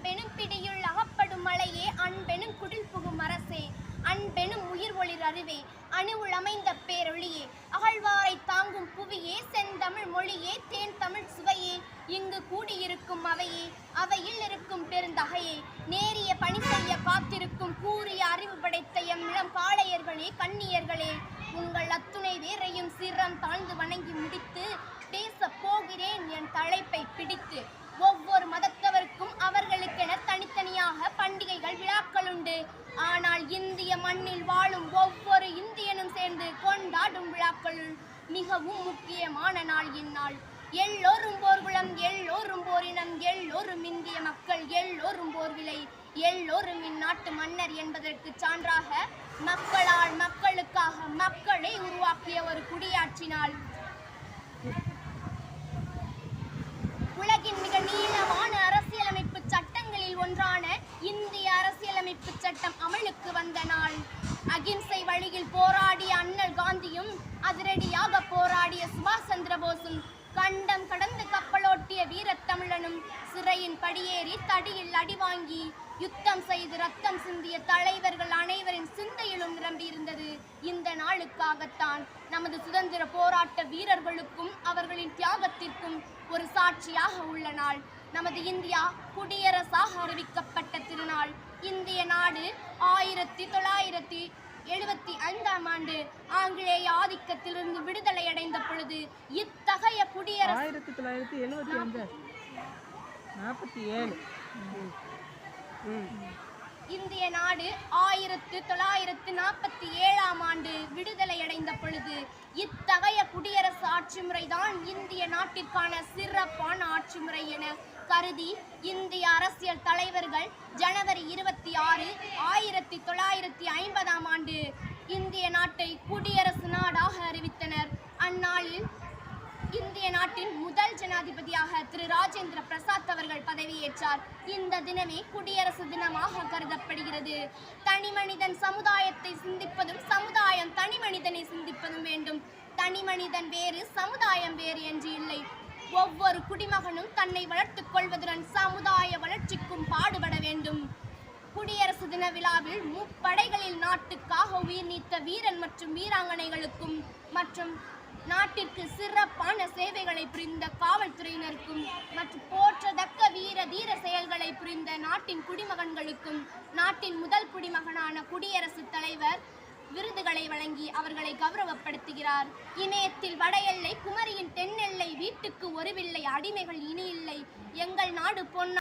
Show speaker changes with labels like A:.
A: அன்பெனும் பிடியுள் அகப்படும் மலையே அன்பெனும் குடில் புகும் அரசே அன்பெனும் உயிர் ஒளிர் அறிவே அணுவுள் அமைந்த பேரொளியே. அகழ்வாரை தாங்கும் புவியே செந்தமிழ் மொழியே தேன் தமிழ் சுவையே. இங்கு கூடியிருக்கும் அவையே அவையில் இருக்கும் பெருந்தகையே. நேரிய பணி செய்ய காத்திருக்கும் கூறிய அறிவு படைத்த எம்மிடம் பாளையர்களே கண்ணியர்களே உங்கள் அத்துணை வேரையும் சிரம் தாழ்ந்து வணங்கி முடித்து பேசப் போகிறேன் என் தலைப்பை பிடித்து. இந்திய மண்ணில் வாழும் ஒவ்வொரு இந்தியனும் சேர்ந்து கொண்டாடும் விழாக்களுள் மிகவும் முக்கியமான நாள் இந்நாள். எல்லோரும் போர்குளம் எல்லோரும் போரினம் எல்லோரும் இந்திய மக்கள் எல்லோரும் போர்விலை எல்லோரும் இந்நாட்டு மன்னர் என்பதற்கு சான்றாக மக்களால் மக்களுக்காக மக்களை உருவாக்கிய ஒரு குடியாற்றினால் உலகின் மிக நீளமான அரசியலமைப்பு சட்டங்களில் ஒன்றான இந்திய அரசியலமைப்பு சட்டம் அமலுக்கு வந்த நாள். அகிம்சை வழியில் போராடிய அண்ணல் காந்தியும் அதிரடியாக போராடிய சுபாஷ் சந்திர போஸும் கண்டம் கடந்து கப்பலோட்டிய வீரத்தமிழனும் சிறையின் படியேறி தடியில் அடி வாங்கி யுத்தம் செய்து ரத்தம் சிந்திய தலைவர்கள் அனைவரின் சிந்தையிலும் நிரம்பியிருந்தது. இந்த நாளுக்காகத்தான் நமது சுதந்திர போராட்ட வீரர்களுக்கும் அவர்களின் தியாகத்திற்கும் ஒரு சாட்சியாக உள்ள நாள். நமது இந்தியா குடியரசாக அறிவிக்கப்பட்ட திருநாள். இந்திய நாடு ஆயிரத்தி தொள்ளாயிரத்தி எழுபத்தி ஐந்தாம் ஆண்டு ஆங்கிலேய ஆதிக்கத்திலிருந்து விடுதலை அடைந்த பொழுது இத்தகைய குடியரசு
B: ஆயிரத்தி தொள்ளாயிரத்தி எழுபத்தி அஞ்சு நாற்பத்தி ஏழு.
A: இந்திய நாடு ஆயிரத்து தொள்ளாயிரத்து நாற்பத்தி ஏழாம் ஆண்டு விடுதலை அடைந்த பொழுது இத்தகைய ஆட்சி முறைதான் இந்திய நாட்டிற்கான சிறப்பான ஆட்சி முறை என கருதி இந்திய அரசியல் தலைவர்கள் ஜனவரி இருபத்தி ஆறு ஆயிரத்தி தொள்ளாயிரத்தி ஐம்பதாம் ஆண்டு இந்திய நாட்டை குடியரசு நாடாக அறிவித்தனர். அந்நாளில் இந்திய நாட்டின் முதல் ஜனாதிபதியாக திரு ராஜேந்திர பிரசாத் அவர்கள் பதவியேற்றார். இந்த தினமே குடியரசு தினமாக கருதப்படுகிறது. தனிமனிதன் சமுதாயத்தை சிந்திப்பதும் சமுதாயம் தனிமனிதனை சிந்திப்பதும் வேண்டும் தனிமனிதன் வேறு சமுதாயம் வேறு என்று இல்லை. ஒவ்வொரு குடிமகனும் தன்னை வளர்த்துக் கொள்வதுடன் சமுதாய வளர்ச்சிக்கும் பாடுபட வேண்டும். குடியரசு தின விழாவில் முப்படைகளில் நாட்டுக்காக உயிர் நீத்த வீரன் மற்றும் வீராங்கனைகளுக்கும் மற்றும் நாட்டிற்கு சிறப்பான சேவைகளை புரிந்த காவல்துறையினருக்கும் மற்றும் போற்றத்தக்க வீர தீர செயல்களை புரிந்த நாட்டின் குடிமகன்களுக்கும் நாட்டின் முதல் குடிமகனான குடியரசுத் தலைவர் விருதுகளை வழங்கி அவர்களை கௌரவப்படுத்துகிறார். இமயத்தில் வட எல்லை குமரியின் தென்னெல்லை வீட்டுக்கு ஒருவில்லை அடிமைகள் இனி இல்லை. எங்கள் நாடு பொன்னா